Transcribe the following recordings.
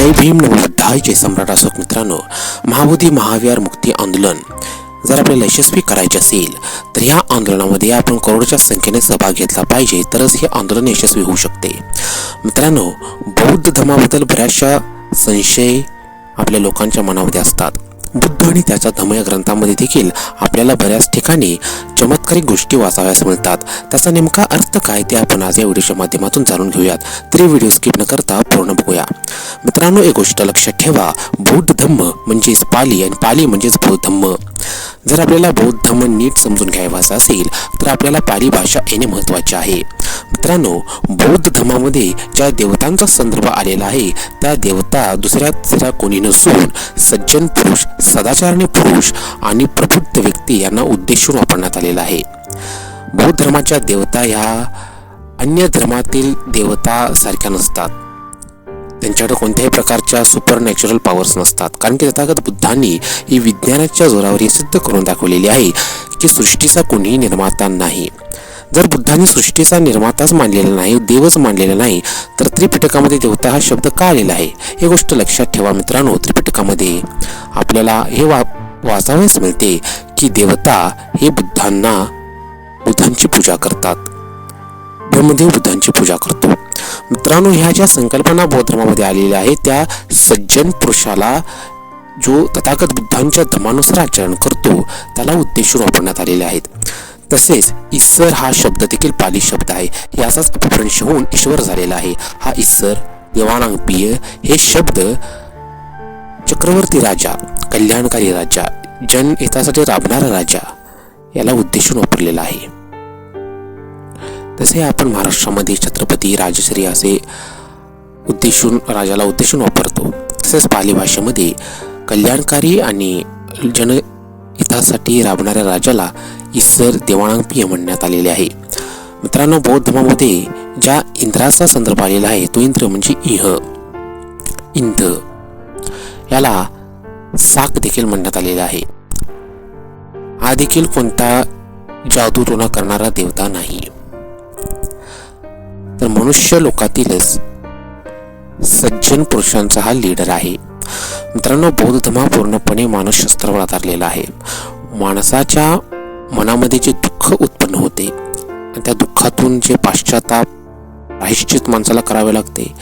जय भीम नमोबुद्धाय जय सम्राट अशोक मित्रांनो. महाबोधी महाविहार मुक्ती आंदोलन. जर आपल्याला यशस्वी करायचे असेल तर ह्या आंदोलनामध्ये आपण करोडच्या संख्येने सहभाग घेतला पाहिजे तरच हे आंदोलन यशस्वी होऊ शकते. मित्रांनो बौद्ध धर्माबद्दल बऱ्याचशा संशय आपल्या लोकांच्या मनामध्ये असतात. बुद्ध आणि त्याच्या धमय ग्रंथामध्ये देखील आपल्याला बऱ्याच ठिकाणी चमत्कारिक गोष्टी वाचाव्यास मिळतात. त्याचा नेमका अर्थ काय ते आपण आज या व्हिडिओच्या माध्यमातून जाणून घेऊयात. तरी व्हिडिओ स्किप न करता पूर्ण बघूया. मित्रांनो एक गोष्ट लक्षात ठेवा. बौद्ध धम्म म्हणजेच पाली आणि पाली म्हणजेच बौद्ध धम्म. जर आपल्याला बौद्ध धम्म नीट समजून घ्यायचा असेल तर आपल्याला पाली भाषा येणे महत्त्वाचे आहे. मित्रांनो बौद्ध धर्मामध्ये ज्या देवतांचा संदर्भ आलेला आहे त्या देवता दुसऱ्या तिसऱ्या कोणी नसून सज्जन पुरुष सदाचारणी पुरुष आणि प्रबुद्ध व्यक्ती यांना उद्देशून वापरण्यात आलेला आहे. बौद्ध धर्माच्या देवता ह्या अन्य धर्मातील देवता सारख्या नसतात. त्यांच्याकडे कोणत्याही प्रकारच्या सुपर नॅचरल पॉवर्स नसतात. कारण की तथागत बुद्धांनी ही विज्ञानाच्या जोरावर हे सिद्ध करून दाखवलेली आहे की सृष्टीचा कोणीही निर्माता नाही. जर बुद्धांनी सृष्टीचा निर्माताच मानलेला नाही देवच मानलेला नाही तर त्रिपिटकामध्ये देवता हा शब्द का आलेला आहे? हे गोष्ट लक्षात ठेवा मित्रांनो त्रिपिटकामध्ये. आपल्याला हे वा वाचावयास मिळते की देवता हे बुद्धांना बुद्धांची पूजा करतात. ब्रह्मदेव बुद्धांची पूजा करतो. मित्रांनो ह्या ज्या संकल्पना बौद्ध धर्मामध्ये आलेल्या आहेत त्या सज्जन पुरुषाला जो तथागत बुद्धांच्या धर्मानुसार आचरण करतो त्याला उद्देशून वापरण्यात आलेले आहेत. तसेच ईश्वर हा शब्द देखील पाली शब्द आहे. याचाच अपभ्रंश होऊन ईश्वर झालेला आहे. हा ईश्वर देवानांपीय हे शब्द चक्रवर्ती राजा कल्याणकारी राजा जन हितासाठी राबणारा राजा याला उद्देशून वापरलेला आहे. तसे आपण महाराष्ट्रामध्ये छत्रपती राजश्री असे उद्देशून राजाला उद्देशून वापरतो. तसेच पाली भाषेमध्ये कल्याणकारी आणि जन जनहितासाठी राबणाऱ्या राजाला ईश्वर देवाणांपिय म्हणण्यात आलेले आहे. मित्रांनो बौद्ध धर्मामध्ये ज्या इंद्राचा संदर्भ आलेला आहे तो इंद्र म्हणजे इह. इंद. याला साक देखील म्हणण्यात आलेला आहे. हा देखील कोणता जादूटोना करणारा देवता नाही. तर मनुष्य लोकातीलच सज्जन पुरुषांचा हा लीडर आहे. मित्रांनो बौद्ध धर्म पूर्णपणे मानसशास्त्रावर आधारलेला आहे. माणसाच्या मनामध्ये जे दुःख उत्पन्न होते आणि त्या दुःखातून जे पाश्चाताप प्रायश्चित माणसाला करावे लागते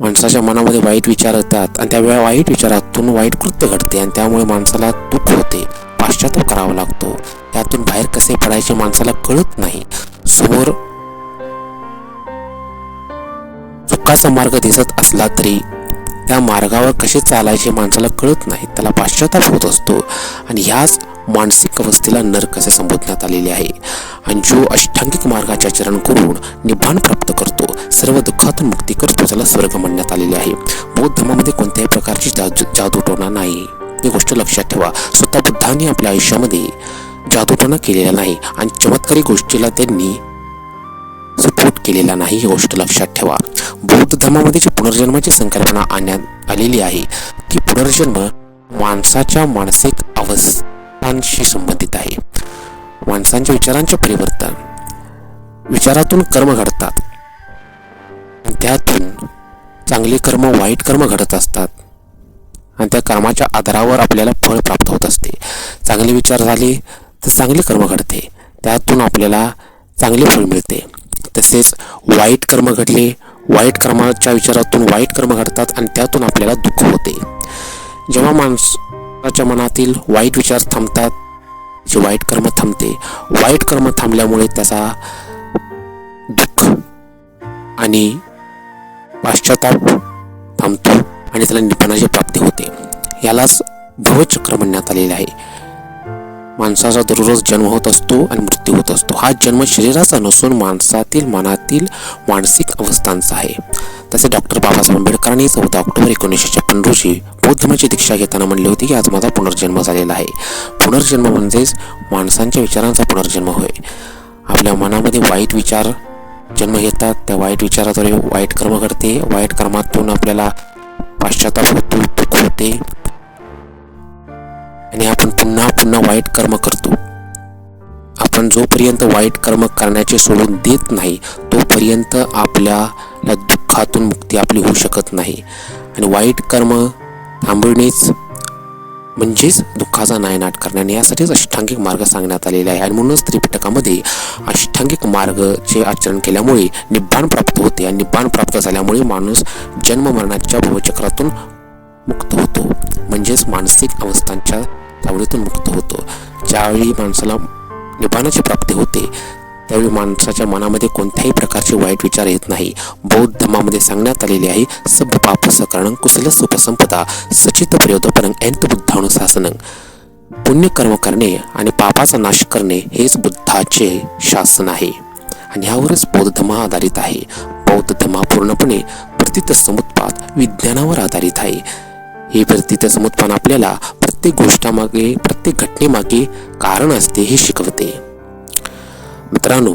माणसाच्या मनामध्ये वाईट विचार येतात आणि त्या वाईट विचारातून वाईट कृत्य घडते आणि त्यामुळे माणसाला दुःख होते पाश्चाताप करावा लागतो. त्यातून बाहेर कसे पडायचे माणसाला कळत नाही. समोर चुकाचा मार्ग दिसत असला तरी त्या मार्गावर कसे चालायचे माणसाला कळत नाही त्याला पाश्चाताप होत असतो. आणि ह्याच मानसिक अवस्थेला नरक असे संबोधण्यात आलेले आहे. आणि जो अष्टांगिक मार्गाचे आचरण करून निभाण प्राप्त करतो सर्व दुःखातून मुक्ती करतो त्याला स्वर्ग म्हणण्यात आलेले आहे. बौद्ध धर्मामध्ये कोणत्याही प्रकारची जादू जादूटोणा नाही. ही गोष्ट लक्षात ठेवा. स्वतः बुद्धांनी आपल्या आयुष्यामध्ये जादूटोणा केलेला नाही. आणि चमत्कारी गोष्टीला त्यांनी सपोर्ट केलेला नाही ही गोष्ट लक्षात ठेवा. बौद्ध धर्मामध्ये जी पुनर्जन्माची संकल्पना आणण्यात आलेली आहे ती पुनर्जन्म माणसाच्या मानसिक अवस्थांशी संबंधित आहे. माणसांच्या विचारांचे परिवर्तन विचारातून कर्म घडतात. त्यातून चांगले कर्म वाईट कर्म घडत असतात. आणि त्या कर्माच्या आधारावर आपल्याला फळ प्राप्त होत असते. चांगले विचार झाले तर चांगले कर्म घडते. त्यातून आपल्याला चांगले फळ मिळते. तसेच वाईट कर्म घडले वाईट कर्माच्या विचारातून वाईट कर्म घडतात आणि त्यातून आपल्याला दुःख होते. जेव्हा माणसाच्या मनातील वाईट विचार थांबतात जे वाईट कर्म थांबते वाईट कर्म थांबल्यामुळे त्याचा दुःख आणि पाश्चाताप थांबतो आणि त्याला निपणाची प्राप्ती होते. यालाच भवचक्र म्हणण्यात आलेले आहे. माणसाचा दररोज जन्म होत असतो आणि मृत्यू होत असतो. हा जन्म शरीराचा नसून माणसातील मनातील मानसिक अवस्थांचा आहे. तसे डॉक्टर बाबासाहेब आंबेडकरांनी चौदा ऑक्टोबर एकोणीसशे छप्पन रोजी बौद्धमची दीक्षा घेताना म्हणले होते की आज माझा पुनर्जन्म झालेला आहे. पुनर्जन्म म्हणजेच माणसांच्या विचारांचा पुनर्जन्म होय. आपल्या मनामध्ये वाईट विचार जन्म घेतात. त्या वाईट विचाराद्वारे वाईट कर्म घडते. वाईट कर्मातून आपल्याला पाश्चाताप होतो दुःख होते. आणि आपण पुन्हा पुन्हा वाईट कर्म करतो. आपण जोपर्यंत वाईट कर्म करण्याचे सोडून देत नाही तोपर्यंत आपल्याला दुःखातून मुक्ती आपली होऊ शकत नाही. आणि वाईट कर्म थांबविणेच म्हणजेच दुःखाचा नायनाट करण्याने यासाठीच अष्टांगिक मार्ग सांगण्यात आलेले आहे आणि म्हणूनच त्रिपिटकामध्ये अष्टांगिक मार्गचे आचरण केल्यामुळे निब्बाण प्राप्त होते. आणि निब्बाण प्राप्त झाल्यामुळे माणूस जन्म मरणाच्या भवचक्रातून मुक्त होतो. म्हणजेच मानसिक अवस्थांच्या तावडीतून मुक्त होतो. ज्यावेळी माणसाला निब्बाणाची प्राप्ती होते त्यावेळी माणसाच्या मनामध्ये कोणत्याही प्रकारचे वाईट विचार येत नाही. बौद्ध धर्मामध्ये सांगण्यात आलेले आहे सब पाप सकरण कुशल सुपसंपदा सचित प्रयोदपनं एंत पुण्य कर्म करणे आणि पापाचा नाश करणे हेच बुद्धाचे शासन आहे. आणि यावरच बौद्ध धर्म आधारित आहे. बौद्ध धर्म पूर्णपणे प्रतित समुत्पाद विज्ञानावर आधारित आहे. हे प्रतित समुत्पान आपल्याला प्रत्येक गोष्टामागे प्रत्येक घटनेमागे कारण असते हे शिकवते. मित्रांनो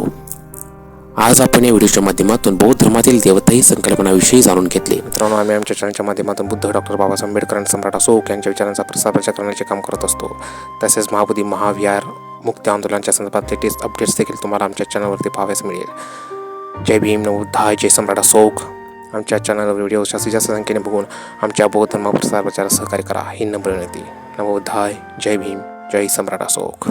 आज आपण या व्हिडिओच्या माध्यमातून बौद्ध धर्मातील देवता ही संकल्पनाविषयी जाणून घेतले. मित्रांनो आम्ही आमच्या चॅनलच्या माध्यमातून बुद्ध डॉक्टर बाबासाहेब आंबेडकर आणि सम्राट अशोक यांच्या विचारांचा प्रसार प्रचार करण्याचे काम करत असतो. तसेच महाबोधी महाविहार मुक्ती आंदोलनाच्या संदर्भात लेटेस्ट अपडेट्स देखील तुम्हाला आमच्या चॅनलवरती पाहाव्यास मिळेल. जय भीम नवोद्धाय जय सम्राट अशोक. आमच्या चॅनलवर व्हिडिओ जास्तीत जास्त संख्येने बघून आमच्या बौद्ध धर्म प्रसार प्रचारात सहकार्य करा. ही नम्र विनंती. नवोद्धाय जय भीम. जय सम्राट अशोक.